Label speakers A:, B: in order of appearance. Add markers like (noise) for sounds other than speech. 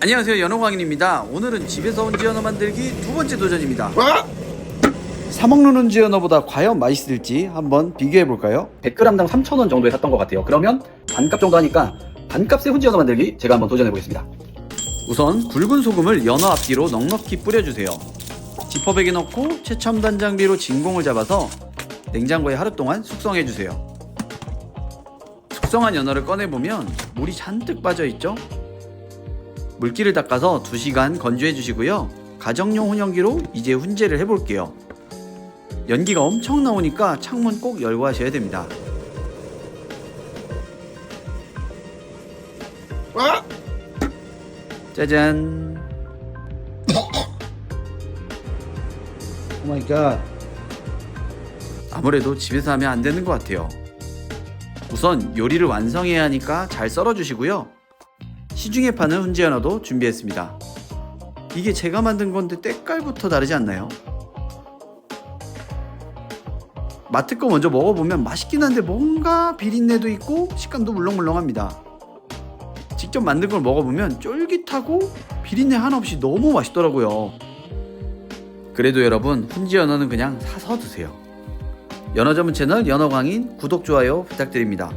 A: 안녕하세요 연어광인입니다 오늘은 집에서 훈지 연어 만들기 두 번째 도전입니다 사 먹는 훈지 연어보다 과연 맛있을지 한번 비교해 볼까요?
B: 100g당 3,000원 정도에 샀던 것 같아요. 그러면 반값 정도 하니까 반값의 훈지 연어 만들기 제가 한번 도전해 보겠습니다.
A: 우선 굵은 소금을 연어 앞뒤로 넉넉히 뿌려주세요 지퍼백에 넣고 최첨단 장비로 진공을 잡아서 냉장고에 하루 동안 숙성해 주세요 숙성한 연어를 꺼내보면 물이 잔뜩 빠져있죠? 물기를 닦아서 2시간 건조해 주시고요. 가정용 훈연기로 이제 훈제를 해볼게요. 연기가 엄청 나오니까 창문 꼭 열고 하셔야 됩니다. 짜잔. (coughs) 오 마이 갓 아무래도 집에서 하면 안 되는 것 같아요. 우선 요리를 완성해야 하니까 잘 썰어 주시고요 시중에 파는 훈제 연어도 준비했습니다 이게 제가 만든 건데 때깔부터 다르지 않나요? 마트 거 먼저 먹어보면 맛있긴 한데 뭔가 비린내도 있고 식감도 물렁물렁합니다 직접 만든 걸 먹어보면 쫄깃하고 비린내 하나 없이 너무 맛있더라고요. 그래도 여러분 훈지 연어는 그냥 사서 드세요. 연어 전문 채널 연어광인 구독 좋아요 부탁드립니다.